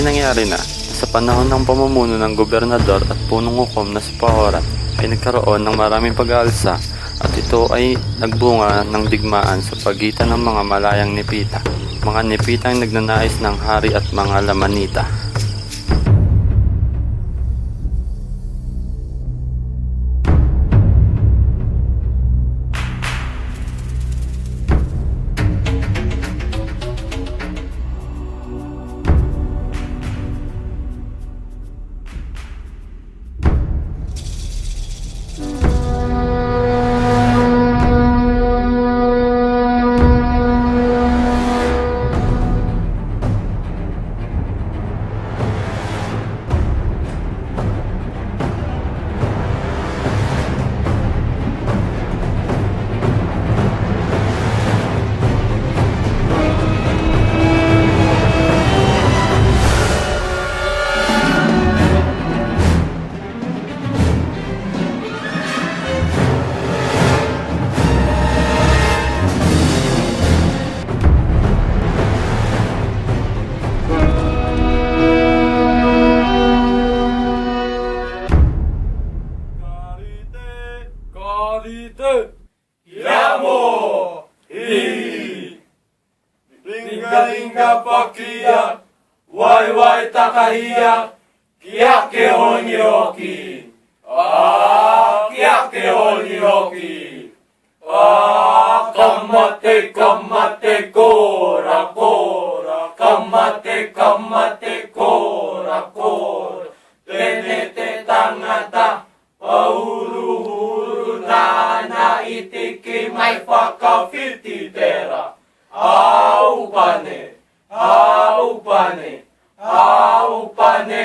May nangyari na sa panahon ng pamumuno ng gobernador at punong hukom na si Pahoran ay nagkaroon ng maraming pag-aalsa at ito ay nagbunga ng digmaan sa pagitan ng mga malayang nipita, mga nipitang nagnanais ng hari at mga lamanita. whakahia ki ke honi oki. Ah, a ke honi hoki. Ah, kamate, kamate, kora, kora. Kamate, kamate, kora, kora. Tene te tangata, pauru huru nana itiki mai whakawhiti tera. Aupane. Aupane. ao painel.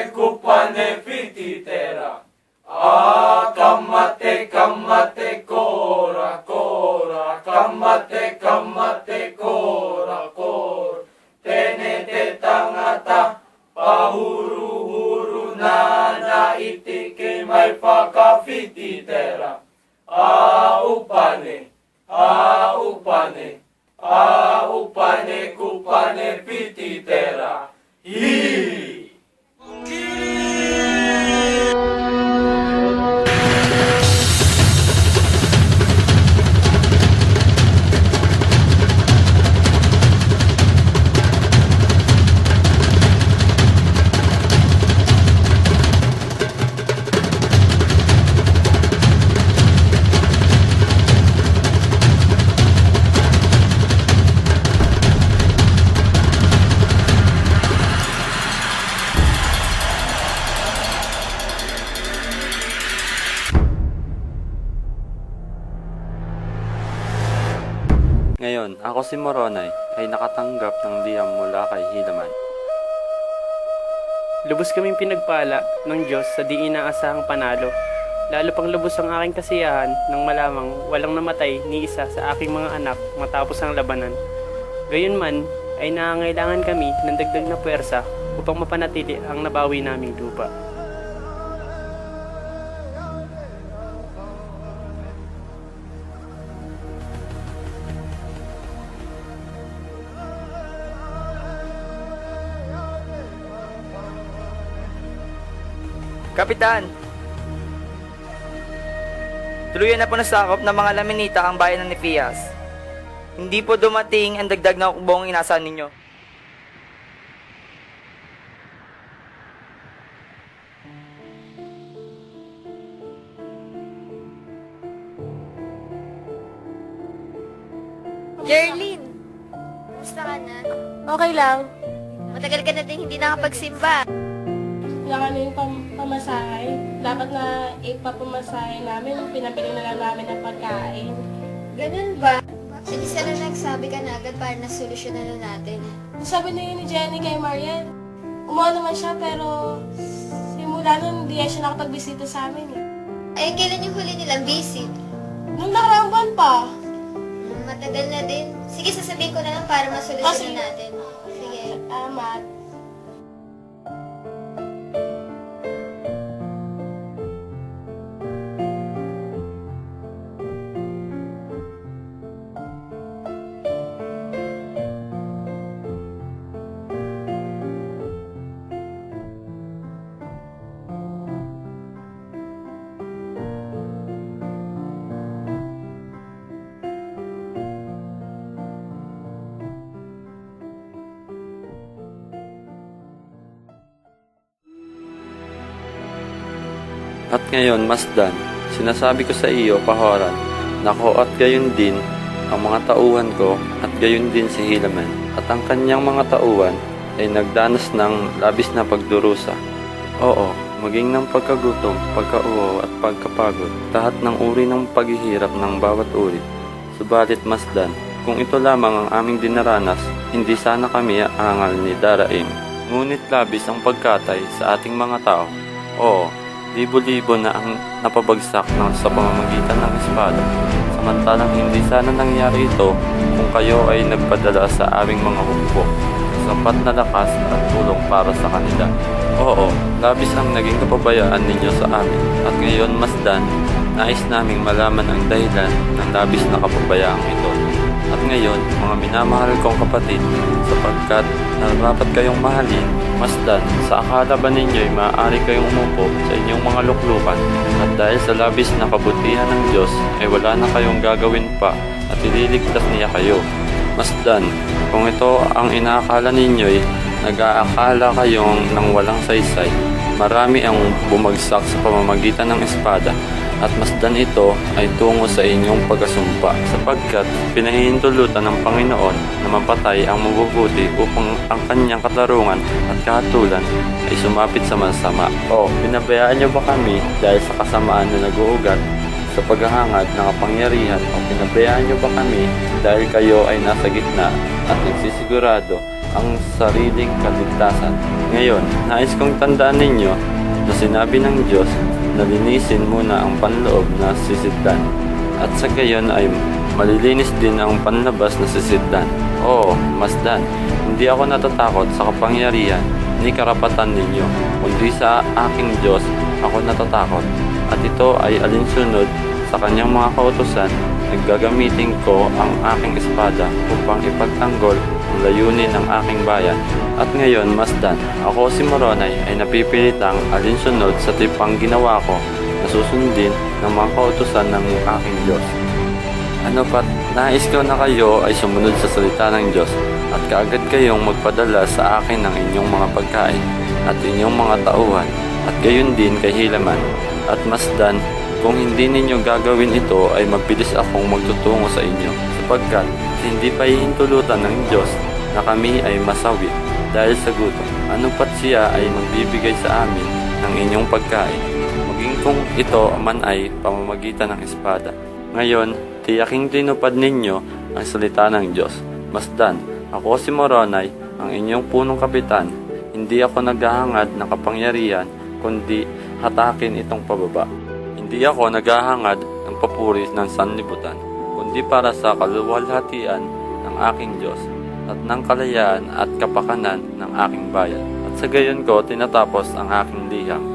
Ako si Moronay ay nakatanggap ng diyam mula kay Hilaman. Lubos kaming pinagpala ng Diyos sa di inaasahang panalo. Lalo pang lubos ang aking kasiyahan nang malamang walang namatay ni isa sa aking mga anak matapos ang labanan. Gayunman ay nangangailangan kami ng dagdag na puwersa upang mapanatili ang nabawi naming lupa. Kapitan! Tuluyan na po nasakop ng mga laminita ang bayan ng Nifias. Hindi po dumating ang dagdag na kubong inasahan ninyo. Jerlyn, kumusta ka na? Okay lang. Matagal ka na din hindi nakapagsimba. Wala kami yung pam pamasahe. Dapat na ipapamasahe namin. Pinabili na lang namin ng pagkain. Ganun ba? Hindi sana nagsabi ka na agad para nasolusyonan na natin. Sabi na yun ni Jenny kay Marian. Umuha naman siya pero simula nun hindi siya nakapagbisita sa amin eh. Eh, kailan yung huli nilang visit? Nung nakaraang buwan pa. Hmm, Matagal na din. Sige, sasabihin ko na lang para Ah, masolusyonan sige. natin. Sige. Salamat. At ngayon, Masdan, sinasabi ko sa iyo, Pahoran, nako at gayon din ang mga tauhan ko at gayon din si Hilaman. At ang kanyang mga tauhan ay nagdanas ng labis na pagdurusa. Oo, maging ng pagkagutom, pagkauhaw at pagkapagod, lahat ng uri ng paghihirap ng bawat uri. Subalit Masdan, kung ito lamang ang aming dinaranas, hindi sana kami aangal ni Daraim. Ngunit labis ang pagkatay sa ating mga tao. Oo, libo-libo na ang napabagsak ng sa pamamagitan ng espada. Samantalang hindi sana nangyari ito kung kayo ay nagpadala sa aming mga hukbo. Sapat na lakas at tulong para sa kanila. Oo, labis ang naging kapabayaan ninyo sa amin. At ngayon, Masdan, nais naming malaman ang dahilan ng labis na kapabayaang ito. At ngayon, mga minamahal kong kapatid, sapagkat nararapat kayong mahalin, masdan, sa akala ba ninyo'y maaari kayong umupo sa inyong mga luklukan, at dahil sa labis na kabutihan ng Diyos, ay wala na kayong gagawin pa at ililigtas niya kayo. Masdan, kung ito ang inaakala ninyo'y nag-aakala kayong nang walang saysay, marami ang bumagsak sa pamamagitan ng espada, at masdan ito ay tungo sa inyong pagkasumpa sapagkat pinahihintulutan ng Panginoon na mapatay ang mabubuti upang ang kanyang katarungan at kahatulan ay sumapit sa masama. O, pinabayaan niyo ba kami dahil sa kasamaan na nag-uugat sa paghahangad ng kapangyarihan o pinabayaan niyo ba kami dahil kayo ay nasa gitna at nagsisigurado ang sariling kaligtasan. Ngayon, nais kong tandaan ninyo na sinabi ng Diyos na linisin muna ang panloob na sisidlan at sa gayon ay malilinis din ang panlabas na sisidlan. Oo, masdan, hindi ako natatakot sa kapangyarihan ni karapatan ninyo, kundi sa aking Diyos ako natatakot. At ito ay alinsunod sa kanyang mga kautosan, naggagamitin ko ang aking espada upang ipagtanggol ang layunin ng aking bayan. At ngayon, Masdan, ako si Moronay ay napipilitang alinsunod sa tipang ginawa ko na susundin ng mga kautosan ng aking Diyos. Ano pat, nais ko na kayo ay sumunod sa salita ng Diyos at kaagad kayong magpadala sa akin ng inyong mga pagkain at inyong mga tauhan at gayon din kay Hilaman. At masdan, kung hindi ninyo gagawin ito ay mabilis akong magtutungo sa inyo sapagkat hindi pa hihintulutan ng Diyos na kami ay masawit dahil sa gutom. Ano pat siya ay magbibigay sa amin ng inyong pagkain, maging kung ito man ay pamamagitan ng espada. Ngayon, tiyaking tinupad ninyo ang salita ng Diyos. Masdan, ako si Moronay, ang inyong punong kapitan. Hindi ako naghahangad ng kapangyarihan, kundi hatakin itong pababa. Hindi ako naghahangad ng papuri ng sanlibutan, kundi para sa kaluwalhatian ng aking Diyos at ng kalayaan at kapakanan ng aking bayan. At sa gayon ko tinatapos ang aking liham.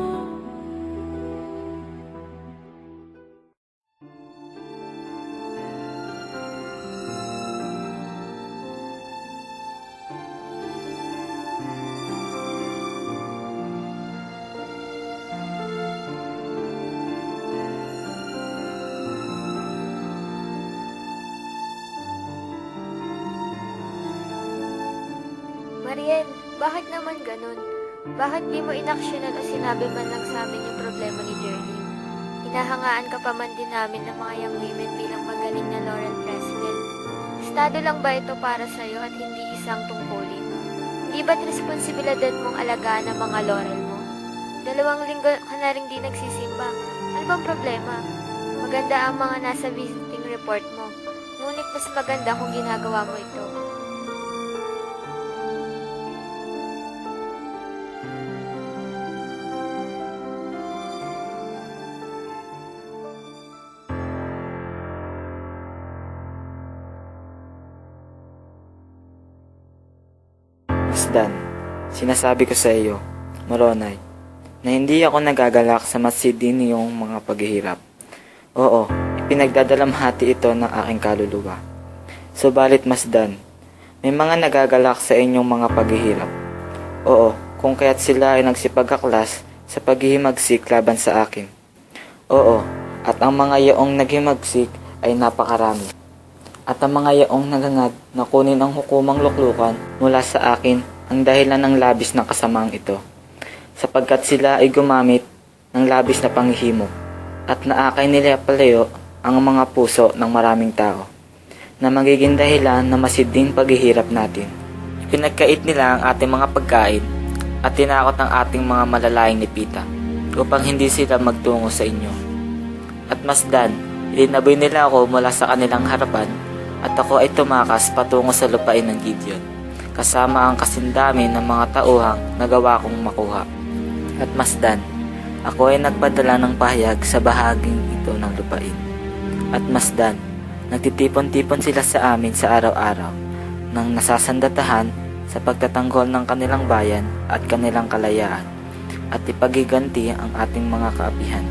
Mariel, bakit naman ganun? Bakit di mo inaksyonan o sinabi man lang sa amin yung problema ni Jerlyn? Hinahangaan ka pa man din namin ng mga young women bilang magaling na Laurel President. Estado lang ba ito para sa'yo at hindi isang tungkulin? Hindi ba't responsibilidad mong alagaan ang mga laurel mo? Dalawang linggo ka na rin di nagsisimba. Ano bang problema? Maganda ang mga nasa visiting report mo. Ngunit mas maganda kung ginagawa mo ito. Masdan, sinasabi ko sa iyo, Moronay, na hindi ako nagagalak sa masidin niyong mga paghihirap. Oo, ipinagdadalamhati ito ng aking kaluluwa. Subalit Masdan, may mga nagagalak sa inyong mga paghihirap. Oo, kung kaya't sila ay nagsipagkaklas sa paghihimagsik laban sa akin. Oo, at ang mga yaong naghimagsik ay napakarami at ang mga yaong nagangad na kunin ang hukumang luklukan mula sa akin ang dahilan ng labis ng kasamaang ito. Sapagkat sila ay gumamit ng labis na panghihimo at naakay nila palayo ang mga puso ng maraming tao na magiging dahilan na masiding paghihirap natin. Pinagkait nila ang ating mga pagkain at tinakot ang ating mga malalaing nipita upang hindi sila magtungo sa inyo. At masdan, ilinaboy nila ako mula sa kanilang harapan at ako ay tumakas patungo sa lupain ng Gideon kasama ang kasindami ng mga tauhang nagawa kong makuha. At masdan, ako ay nagpadala ng pahayag sa bahaging ito ng lupain. At masdan, nagtitipon-tipon sila sa amin sa araw-araw nang nasasandatahan sa pagtatanggol ng kanilang bayan at kanilang kalayaan at ipagiganti ang ating mga kaapihan.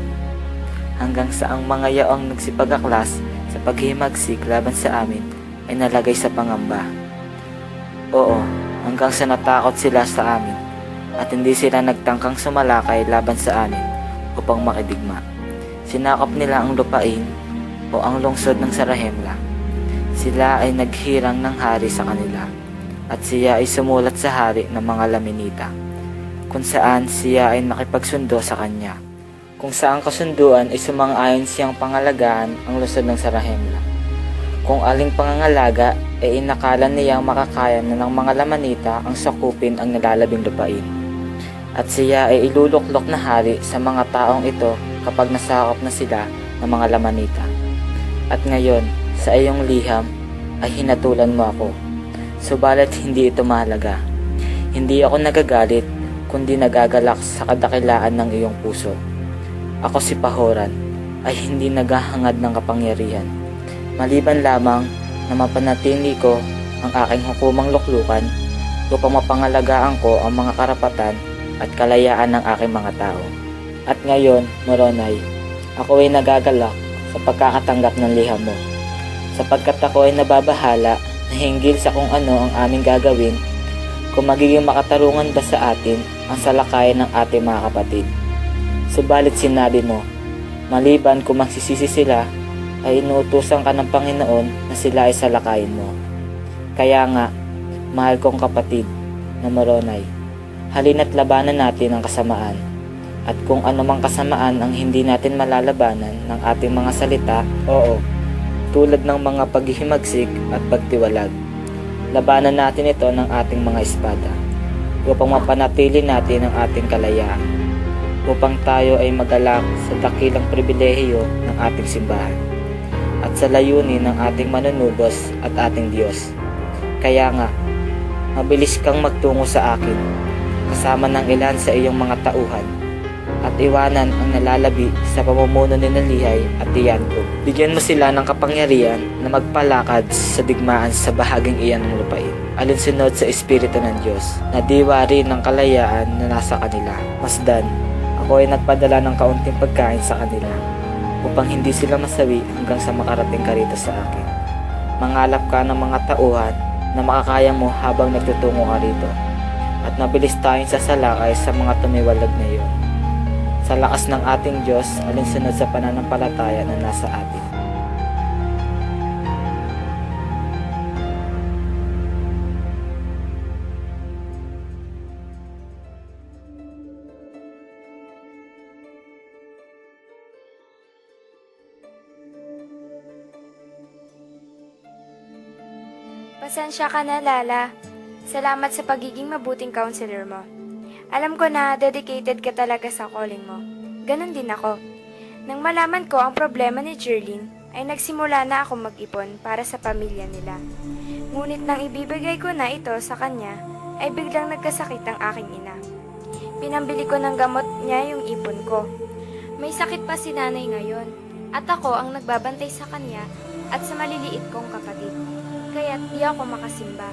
Hanggang sa ang mga yaong nagsipagaklas sa paghimagsik laban sa amin ay nalagay sa pangamba. Oo, hanggang sa natakot sila sa amin at hindi sila nagtangkang sumalakay laban sa amin upang makidigma. Sinakop nila ang lupain o ang lungsod ng Sarahemla. Sila ay naghirang ng hari sa kanila at siya ay sumulat sa hari ng mga Laminita kung saan siya ay nakipagsundo sa kanya. Kung saan kasunduan ay sumang-ayon siyang pangalagaan ang lungsod ng Sarahemla. Kung aling pangangalaga ay inakala niyang makakaya na ng mga lamanita ang sakupin ang nalalabing lupain. At siya ay iluluklok na hari sa mga taong ito kapag nasakop na sila ng mga lamanita. At ngayon, sa iyong liham ay hinatulan mo ako. Subalit hindi ito mahalaga. Hindi ako nagagalit kundi nagagalak sa kadakilaan ng iyong puso. Ako si Pahoran ay hindi naghahangad ng kapangyarihan. Maliban lamang na mapanatili ko ang aking hukumang luklukan upang mapangalagaan ko ang mga karapatan at kalayaan ng aking mga tao. At ngayon, Moronay, ako ay nagagalak sa pagkakatanggap ng liham mo. Sapagkat ako ay nababahala na hinggil sa kung ano ang aming gagawin kung magiging makatarungan ba sa atin ang salakayan ng ating mga kapatid. Subalit sinabi mo, maliban kung magsisisi sila, ay inuutusan ka ng Panginoon na sila ay salakayin mo. Kaya nga, mahal kong kapatid na Moronay, halina't labanan natin ang kasamaan. At kung ano mang kasamaan ang hindi natin malalabanan ng ating mga salita, oo, tulad ng mga paghihimagsik at pagtiwalag. Labanan natin ito ng ating mga espada upang mapanatili natin ang ating kalayaan upang tayo ay magalak sa dakilang pribilehiyo ng ating simbahan at sa layunin ng ating manunubos at ating Diyos. Kaya nga, mabilis kang magtungo sa akin kasama ng ilan sa iyong mga tauhan at iwanan ang nalalabi sa pamumuno ni Nalihay at tiyan ko. Bigyan mo sila ng kapangyarihan na magpalakad sa digmaan sa bahaging iyan ng lupain. Alinsunod sa Espiritu ng Diyos, na diwa rin ng kalayaan na nasa kanila. Masdan, ako ay nagpadala ng kaunting pagkain sa kanila upang hindi sila masawi hanggang sa makarating ka rito sa akin. Mangalap ka ng mga tauhan na makakaya mo habang nagtutungo ka rito at mabilis tayong sasalakay sa mga tumiwalag na iyon. Sa lakas ng ating Diyos, alinsunod sa pananampalataya na nasa atin. Pasensya ka na, Lala. Salamat sa pagiging mabuting counselor mo. Alam ko na dedicated ka talaga sa calling mo. Ganon din ako. Nang malaman ko ang problema ni Jerlyn, ay nagsimula na ako mag-ipon para sa pamilya nila. Ngunit nang ibibigay ko na ito sa kanya, ay biglang nagkasakit ang aking ina. Pinambili ko ng gamot niya yung ipon ko. May sakit pa si nanay ngayon, at ako ang nagbabantay sa kanya at sa maliliit kong kapatid. Kaya di ako makasimba.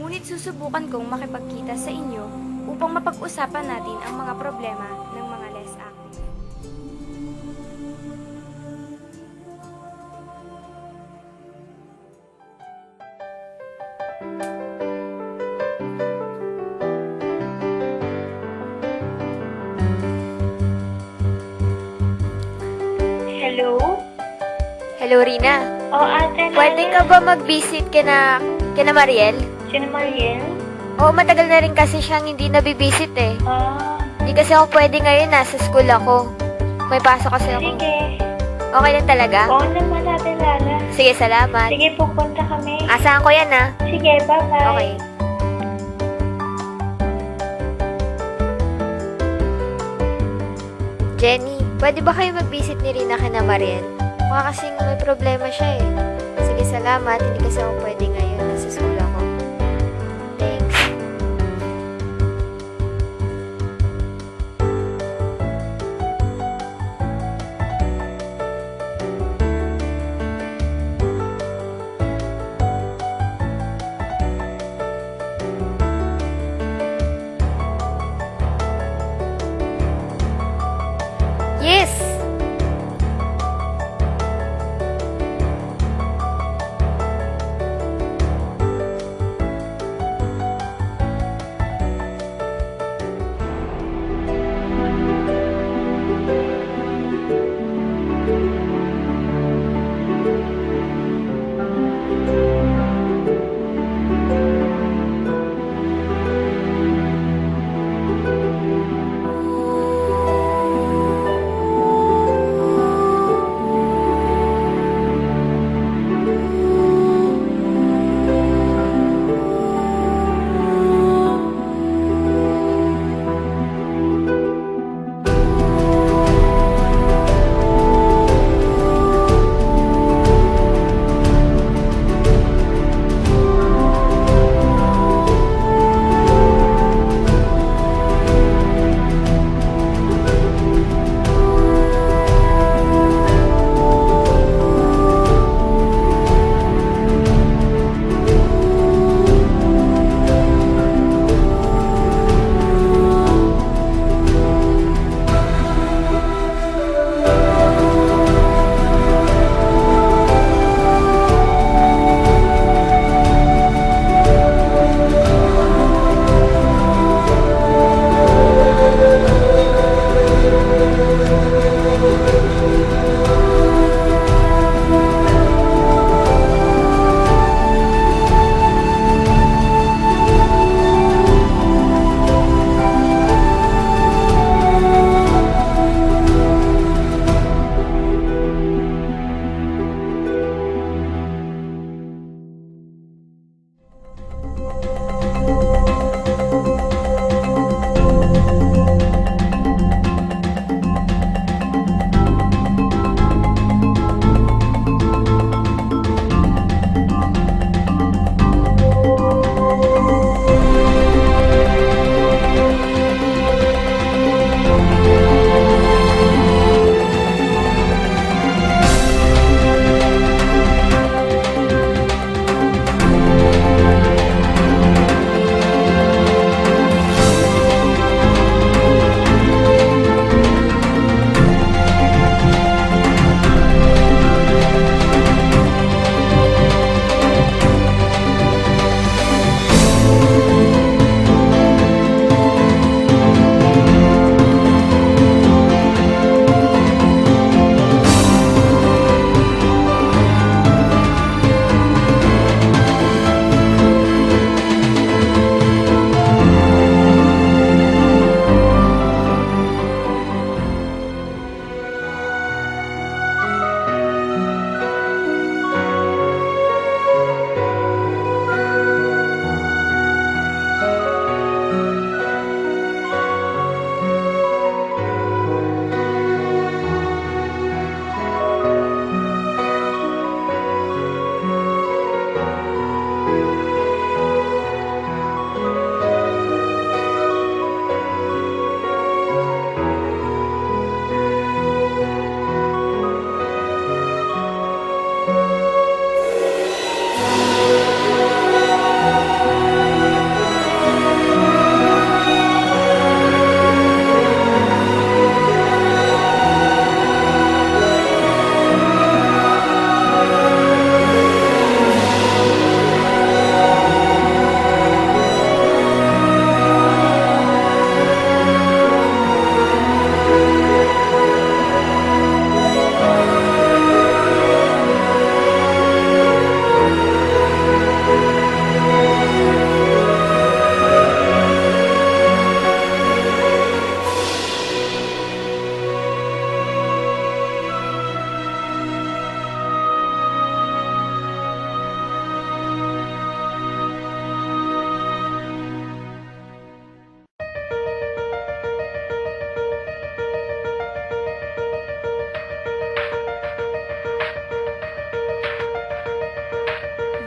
Ngunit susubukan kong makipagkita sa inyo upang mapag-usapan natin ang mga problema ng mga less active. Hello? Hello, Rina. Oh, ate. Pwede ka ba mag-visit kina, kina Mariel? Sino Mariel? Oo, matagal na rin kasi siyang hindi nabibisit eh. Ah, Hindi kasi ako pwede ngayon, nasa school ako. May pasok kasi ako. Sige. Okay lang talaga? Oo naman natin, Lala. Sige, salamat. Sige, pupunta kami. Asahan ko yan, ah. Sige, bye-bye. Okay. Jenny, pwede ba kayo mag-visit ni Rina kina Mariel? Mukha kasing may problema siya eh. Sige, salamat. Hindi kasi ako pwede ngayon.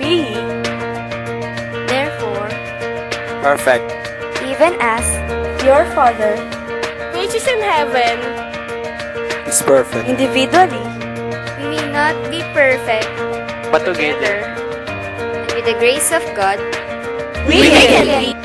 We, Therefore, Perfect. even as your Father, which is in heaven, It's perfect. individually, we may not be perfect, But together, and with the grace of God, we can be